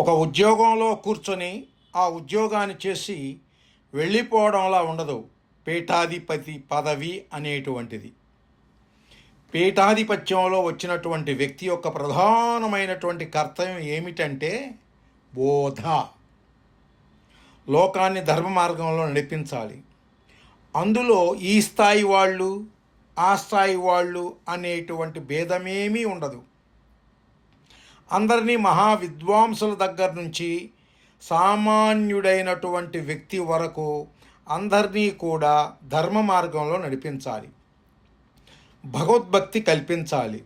ఒక ఉద్యోగంలో కూర్చొని ఆ ఉద్యోగాన్ని చేసి వెళ్ళిపోవడంలా ఉండదు. పీఠాధిపతి పదవి అనేటువంటిది. పీఠాధిపత్యంలో వచ్చినటువంటి వ్యక్తి యొక్క ప్రధానమైనటువంటి కర్తవ్యం ఏమిటంటే బోధ. లోకాన్ని ధర్మ మార్గంలో నడిపించాలి. అందులో ఈ స్థాయి వాళ్ళు ఆ స్థాయి వాళ్ళు అనేటువంటి భేదమేమీ ఉండదు. అందరినీ మహా విద్వాంసుల దగ్గర నుంచి సామాన్యుడైనటువంటి వ్యక్తి వరకు అందరినీ కూడా ధర్మ మార్గంలో నడిపించాలి. భగవద్భక్తి కల్పించాలి.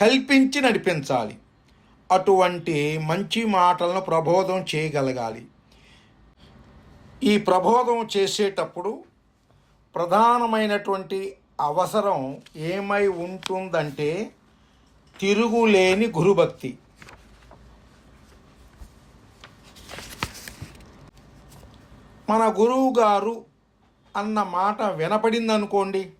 కల్పించి నడిపించాలి. అటువంటి మంచి మాటలను ప్రబోధం చేయగలగాలి. ఈ ప్రబోధం చేసేటప్పుడు ప్రధానమైనటువంటి అవసరం ఏమై ఉంటుందంటే తిరుగులేని గురుభక్తి. మన గురువు గారు అన్న మాట వినపడిందనుకోండి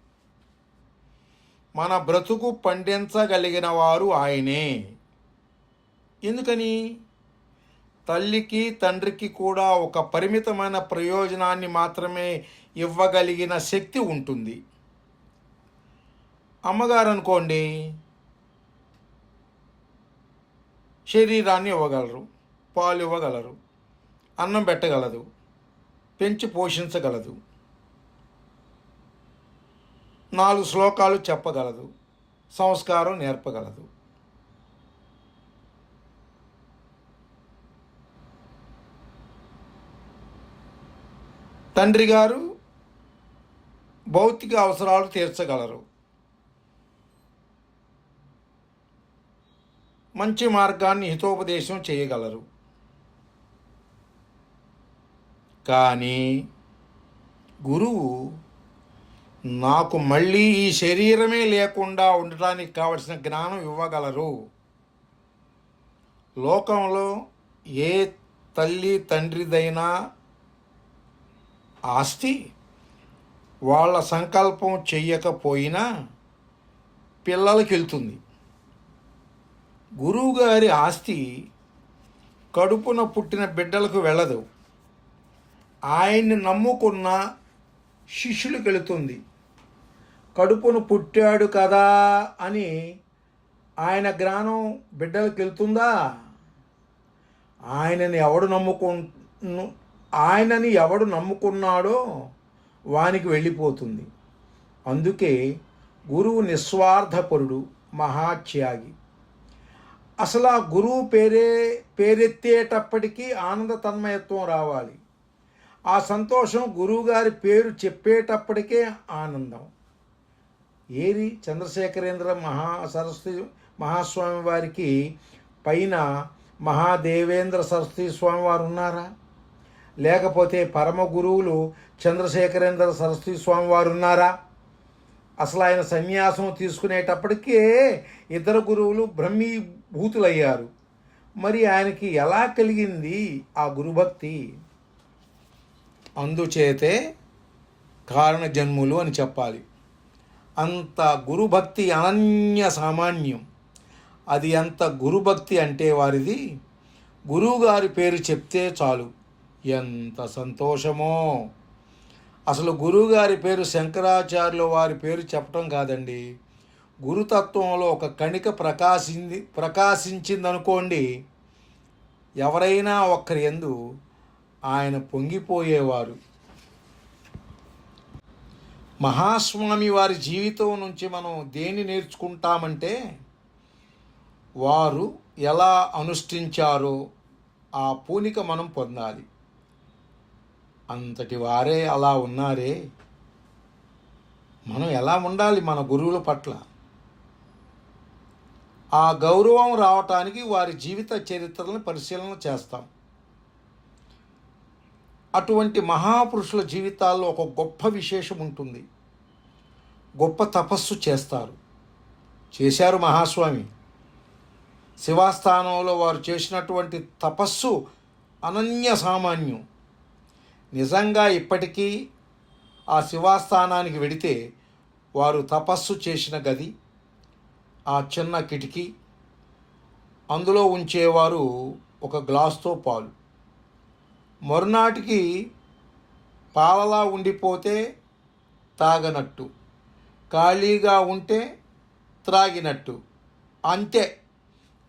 మన బ్రతుకు పండించగలిగిన వారు ఆయనే. ఎందుకని? తల్లికి తండ్రికి కూడా ఒక పరిమితమైన ప్రయోజనాన్ని మాత్రమే ఇవ్వగలిగిన శక్తి ఉంటుంది. అమ్మగారు అనుకోండి శరీరాన్ని ఇవ్వగలరు పాలు ఇవ్వగలరు అన్నం పెట్టగలదు. పెంచి పోషించగలదు. నాలుగు శ్లోకాలు చెప్పగలదు. సంస్కారం నేర్పగలదు. తండ్రి గారు భౌతిక అవసరాలు తీర్చగలరు. మంచి మార్గాన్ని హితోపదేశం చేయగలరు. కానీ గురువు నాకు మళ్ళీ ఈ శరీరమే లేకుండా ఉండటానికి కావలసిన జ్ఞానం ఇవ్వగలరు. లోకంలో ఏ తల్లి తండ్రిదైనా ఆస్తి వాళ్ళ సంకల్పం చెయ్యకపోయినా పిల్లలకి వెళ్తుంది. గురువుగారి ఆస్తి కడుపున పుట్టిన బిడ్డలకు వెళ్ళదు. ఆయన్ని నమ్ముకున్న శిష్యులకు వెళుతుంది కడుపును పుట్టాడు కదా అని ఆయన జ్ఞానం బిడ్డలకు వెళ్తుందా ఆయనని ఎవడు నమ్ముకు ఆయనని ఎవడు నమ్ముకున్నాడో వానికి వెళ్ళిపోతుంది. అందుకే గురువు నిస్వార్థపరుడు మహాత్యాగి. అసలు ఆ గురువు పేరే పేరెత్తేటప్పటికీ ఆనంద తన్మయత్వం రావాలి. ఆ సంతోషం గురువుగారి పేరు చెప్పేటప్పటికే ఆనందం. ఏరి చంద్రశేఖరేంద్ర మహా సరస్వతి మహాస్వామి వారికి పైన మహాదేవేంద్ర సరస్వతి స్వామి వారు ఉన్నారా? లేకపోతే పరమ గురువులు చంద్రశేఖరేంద్ర సరస్వతి స్వామి వారు ఉన్నారా? అసలు ఆయన సన్యాసం తీసుకునేటప్పటికే ఇద్దరు గురువులు బ్రహ్మీభూతులయ్యారు. మరి ఆయనకి ఎలా కలిగింది ఆ గురుభక్తి? అందుచేతే కారణ జన్ములు అని చెప్పాలి. అంత గురుభక్తి అనన్య సామాన్యం. అది ఎంత గురుభక్తి అంటే వారిది గురువుగారి పేరు చెప్తే చాలు. ఎంత సంతోషమో! అసలు గురువుగారి పేరు శంకరాచార్యుల వారి పేరు చెప్పటం కాదండి. గురుతత్వంలో ఒక కణిక ప్రకాశింది ప్రకాశించిందనుకోండి ఎవరైనా ఒక్కరి ఎందు ఆయన పొంగిపోయేవారు. మహాస్వామి వారి జీవితం నుంచి మనం దేని నేర్చుకుంటామంటే వారు ఎలా అనుష్ఠించారో ఆ పూనిక మనం పొందాలి. అంతటి వారే అలా ఉన్నారే. మనం ఎలా ఉండాలి మన గురువుల పట్ల? ఆ గౌరవం రావటానికి వారి జీవిత చరిత్రలను పరిశీలన చేస్తాం. అటువంటి మహాపురుషుల జీవితాల్లో ఒక గొప్ప విశేషం ఉంటుంది. గొప్ప తపస్సు చేస్తారు. చేశారు మహాస్వామి. శివాస్థానంలో వారు చేసినటువంటి తపస్సు అనన్య సామాన్యం. నిజంగా ఇప్పటికీ ఆ శివాస్థానానికి వెడితే వారు తపస్సు చేసిన గది ఆ చిన్న కిటికీ అందులో ఉంచేవారు ఒక గ్లాస్తో పాలు. మరునాటికి పాలలా ఉండిపోతే తాగనట్టు ఖాళీగా ఉంటే త్రాగినట్టు. అంతే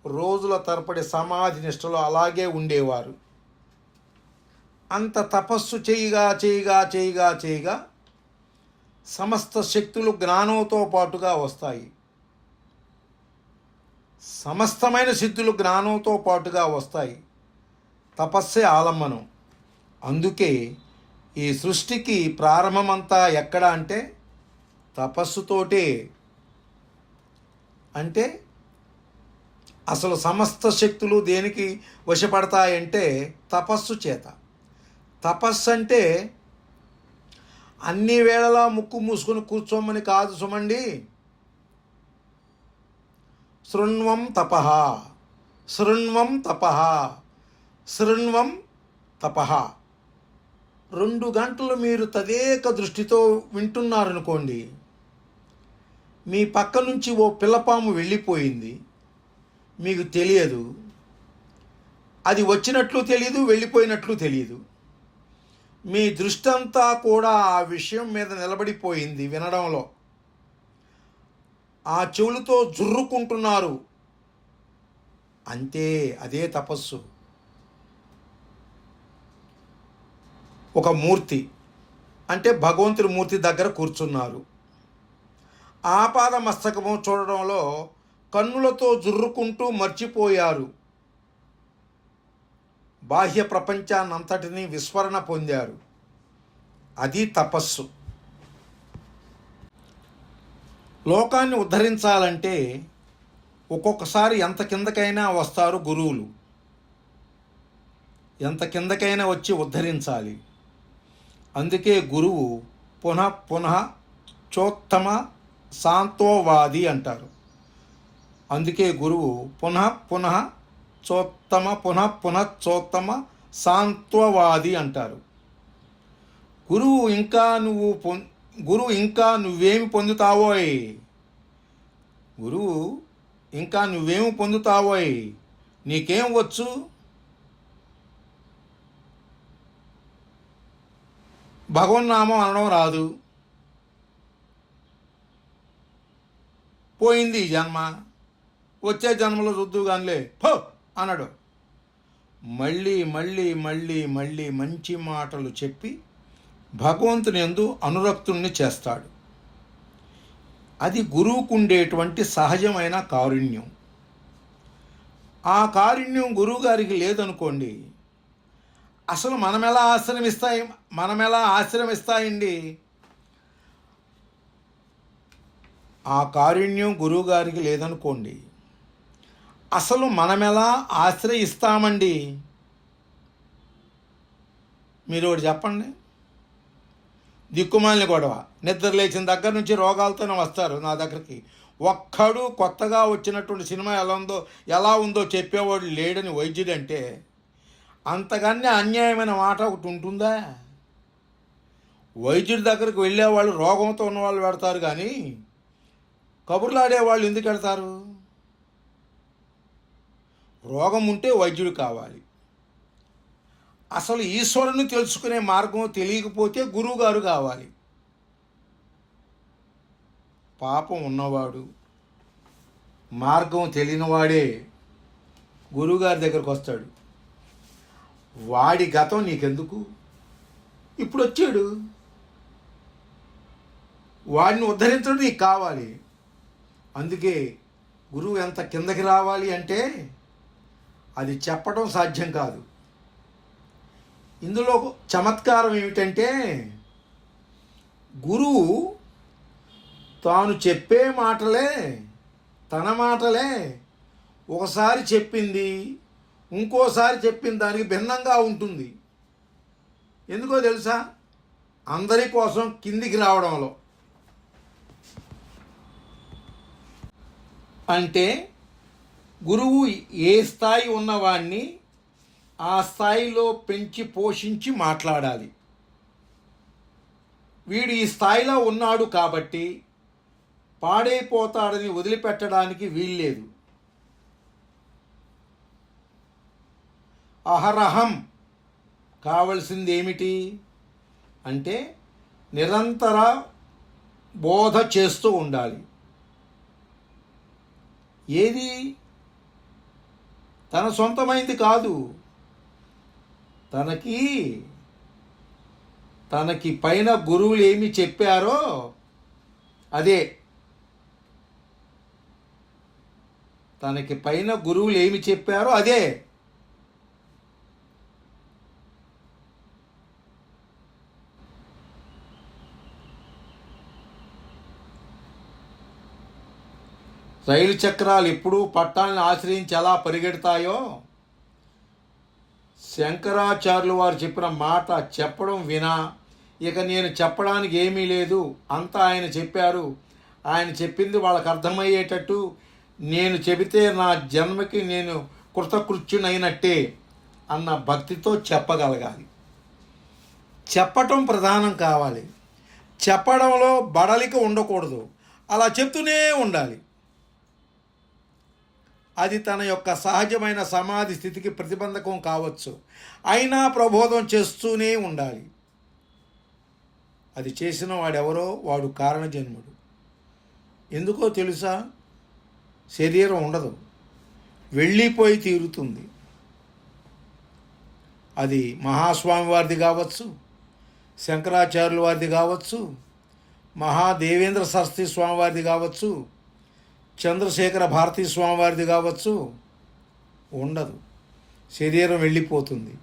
రోజుల తరపడి సమాధి నిష్టలో అలాగే ఉండేవారు. అంత తపస్సు చేయగా చేయగా చేయగా చేయగా సమస్త శక్తులు జ్ఞానంతో పాటుగా వస్తాయి. సమస్తమైన సిద్ధులు జ్ఞానంతో పాటుగా వస్తాయి. తపస్సే ఆలంబనం. అందుకే ఈ సృష్టికి ప్రారంభమంతా ఎక్కడ అంటే తపస్సుతోటే. అంటే అసలు సమస్త శక్తులు దేనికి వశపడతాయంటే తపస్సు చేత. తపస్సు అంటే అన్ని వేళలా ముక్కు మూసుకొని కూర్చోమని కాదు సుమండి. శృణ్వం తప. శృణ్వం తప. శృణ్వం తప. రెండు గంటలు మీరు తదేక దృష్టితో వింటున్నారనుకోండి మీ పక్క నుంచి ఓ పిల్లపాము వెళ్ళిపోయింది. మీకు తెలియదు. అది వచ్చినట్లు తెలియదు వెళ్ళిపోయినట్లు తెలియదు మీ దృష్టి అంతా కూడా ఆ విషయం మీద నిలబడిపోయింది వినడంలో. ఆ చెవులతో జుర్రుకుంటున్నారు. అంతే అదే తపస్సు. ఒక మూర్తి. అంటే భగవంతుడి మూర్తి దగ్గర కూర్చున్నారు. ఆపాద మస్తకము చూడడంలో కన్నులతో జుర్రుకుంటూ మర్చిపోయారు. బాహ్య ప్రపంచాన్నంతటినీ విస్మరణ పొందారు. అది తపస్సు. లోకాన్ని ఉద్ధరించాలంటే ఒక్కొక్కసారి ఎంత కిందకైనా వస్తారు గురువులు. ఎంత కిందకైనా వచ్చి ఉద్ధరించాలి. అందుకే గురువు పునః పునః చోత్తమ శాంతోవాది అంటారు. అందుకే గురువు పునః పునః చోత్తమ పునః పునః చోత్తమ శాంత్వవాది అంటారు. గురువు ఇంకా నువ్వు పొం గురువు ఇంకా నువ్వేమి పొందుతావోయ్? గురువు ఇంకా నువ్వేమి పొందుతావోయ్? నీకేం వచ్చు? భగవన్నామం అనడం రాదు. పోయింది ఈ జన్మ. వచ్చే జన్మలో చూద్దు కానిలే పో అన్నాడు. మళ్ళీ మళ్ళీ మళ్ళీ మళ్ళీ మంచి మాటలు చెప్పి భగవంతుని ఎందు అనురక్తుణ్ణి చేస్తాడు. అది గురువుకు ఉండేటువంటి సహజమైన కారుణ్యం. ఆ కారుణ్యం గురువుగారికి లేదనుకోండి అసలు మనం ఎలా ఆశ్రమిస్తాయి మనం ఎలా ఆశ్రమిస్తాయండి? ఆ కారుణ్యం గురువు గారికి లేదనుకోండి. అసలు మనం ఎలా ఆశ్రయిస్తామండి? మీరు ఒకటి చెప్పండి. దిక్కుమాలిన గొడవ. నిద్ర లేచిన దగ్గర నుంచి రోగాలతోనే వస్తారు నా దగ్గరికి. ఒక్కడు కొత్తగా వచ్చినటువంటి సినిమా ఎలా ఉందో ఎలా ఉందో చెప్పేవాడు లేడని వైద్యుడు అంటే అంతకన్నా అన్యాయమైన మాట ఒకటి ఉంటుందా? వైద్యుడి దగ్గరికి వెళ్ళేవాళ్ళు రోగంతో ఉన్నవాళ్ళు పెడతారు కానీ కబుర్లాడే వాళ్ళు ఎందుకు పెడతారు? రోగం ఉంటే వైద్యుడు కావాలి. అసలు ఈశ్వరుని తెలుసుకునే మార్గం తెలియకపోతే గురువుగారు కావాలి. పాపం ఉన్నవాడు మార్గం తెలియనివాడే గురువుగారి దగ్గరకు వస్తాడు. వాడి గతం నీకెందుకు? ఇప్పుడు వచ్చాడు వాడిని ఉద్ధరించడం నీకు కావాలి. అందుకే గురువు ఎంత కిందకి రావాలి అంటే అది చెప్పడం సాధ్యం కాదు. ఇందులో చమత్కారం ఏమిటంటే గురువు తాను చెప్పే మాటలే తన మాటలే ఒకసారి చెప్పింది ఇంకోసారి చెప్పిన దానికి భిన్నంగా ఉంటుంది. ఎందుకో తెలుసా? అందరి కోసం కిందికి రావడంలో. అంటే గురువు ఏ స్థాయి ఉన్నవాణ్ణి ఆ స్థాయిలో పెంచి పోషించి మాట్లాడాలి. వీడు ఈ స్థాయిలో ఉన్నాడు కాబట్టి పాడైపోతాడని వదిలిపెట్టడానికి వీల్లేదు. అహరహం. కావలసింది ఏమిటి అంటే నిరంతర బోధ చేస్తూ ఉండాలి. ఏది? తన సొంతమైంది కాదు. తనకి తనకి పైన గురువులు ఏమి చెప్పారో అదే. తనకి పైన గురువులు ఏమి చెప్పారో అదే. రైలు చక్రాలు ఎప్పుడూ పట్టాలను ఆశ్రయించి ఎలా పరిగెడతాయో? శంకరాచార్యులు వారు చెప్పిన మాట చెప్పడం వినా ఇక నేను చెప్పడానికి ఏమీ లేదు. అంతా ఆయన చెప్పారు. ఆయన చెప్పింది వాళ్ళకి అర్థమయ్యేటట్టు నేను చెబితే నా జన్మకి నేను కృతకృత్యునైనట్టే అన్న భక్తితో చెప్పగలగాలి. చెప్పటం ప్రధానం కావాలి. చెప్పడంలో బడలిక ఉండకూడదు. అలా చెప్తూనే ఉండాలి. అది తన యొక్క సహజమైన సమాధి స్థితికి ప్రతిబంధకం కావచ్చు. అయినా ప్రబోధం చేస్తూనే ఉండాలి. అది చేసిన వాడెవరో వాడు కారణజన్ముడు. ఎందుకో తెలుసా? శరీరం ఉండదు. వెళ్ళిపోయి తీరుతుంది. అది మహాస్వామి వారిది కావచ్చు శంకరాచార్యుల వారిది కావచ్చు మహాదేవేంద్ర సరస్వతి స్వామివారిది కావచ్చు చంద్రశేఖర భారతీ స్వామివారిది కావచ్చు ఉండదు. శరీరం వెళ్ళిపోతుంది.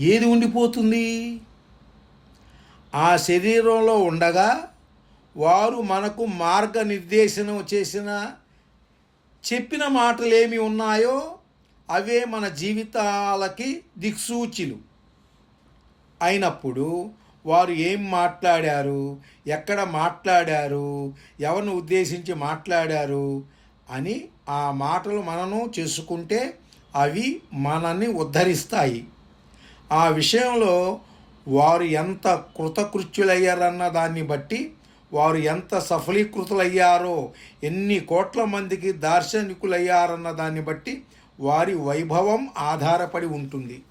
ఏది ఉండిపోతుంది? ఆ శరీరంలో ఉండగా వారు మనకు మార్గనిర్దేశనం చేసిన చెప్పిన మాటలు ఏమి ఉన్నాయో అవే మన జీవితాలకి దిక్సూచిలు. అయినప్పుడు వారు ఏం మాట్లాడారు? ఎక్కడ మాట్లాడారు? ఎవరిని ఉద్దేశించి మాట్లాడారు? అని ఆ మాటలు మనను చేసుకుంటే అవి మనల్ని ఉద్ధరిస్తాయి. ఆ విషయంలో వారు ఎంత కృతకృత్యులయ్యారన్న దాన్ని బట్టి వారు ఎంత సఫలీకృతులయ్యారో ఎన్ని కోట్ల మందికి దార్శనికులయ్యారన్న దాన్ని బట్టి వారి వైభవం ఆధారపడి ఉంటుంది.